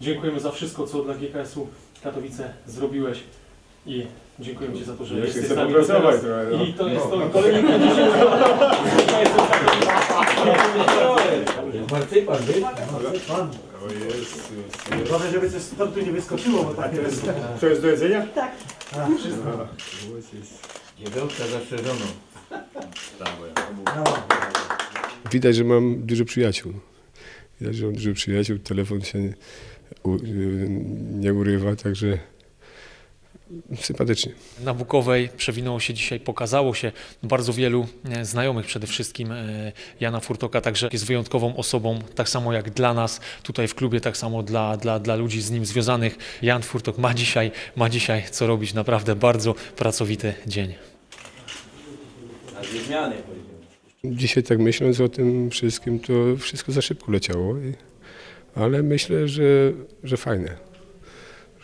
Dziękujemy za wszystko, co dla GKS-u Katowice zrobiłeś i dziękujemy Ci za to, że jesteś chcę z nami popracować teraz. trochę, no. I to jest to kolejny 50 Marcypan, wy? Marcypan. O Jezus. Dobrze, żeby coś stąd tu nie wyskoczyło, bo tak jest. Co jest do jedzenia? Tak. A, wszystko. Dziewiątka zastrzeżoną. No. Widać, że mam dużo przyjaciół. Widać, że mam dużo przyjaciół, telefon się nie, u, nie urywa, także sympatycznie. Na Bukowej przewinęło się dzisiaj, pokazało się bardzo wielu e, znajomych przede wszystkim e, Jana Furtoka, także jest wyjątkową osobą, tak samo jak dla nas tutaj w klubie, tak samo dla, dla, dla ludzi z nim związanych. Jan Furtok ma dzisiaj, ma dzisiaj co robić, naprawdę bardzo pracowity dzień. A dwie zmiany. Dzisiaj tak myśląc o tym wszystkim, to wszystko za szybko leciało, i, ale myślę, że, że fajne.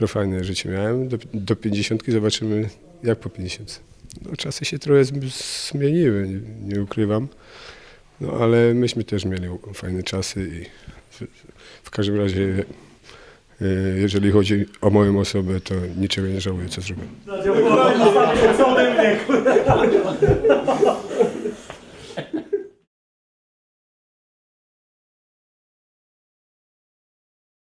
Że fajne życie miałem. Do, do 50 zobaczymy jak po 50. No, czasy się trochę zm- zmieniły, nie, nie ukrywam. No ale myśmy też mieli fajne czasy i w, w każdym razie e, jeżeli chodzi o moją osobę, to niczego nie żałuję, co zrobiłem.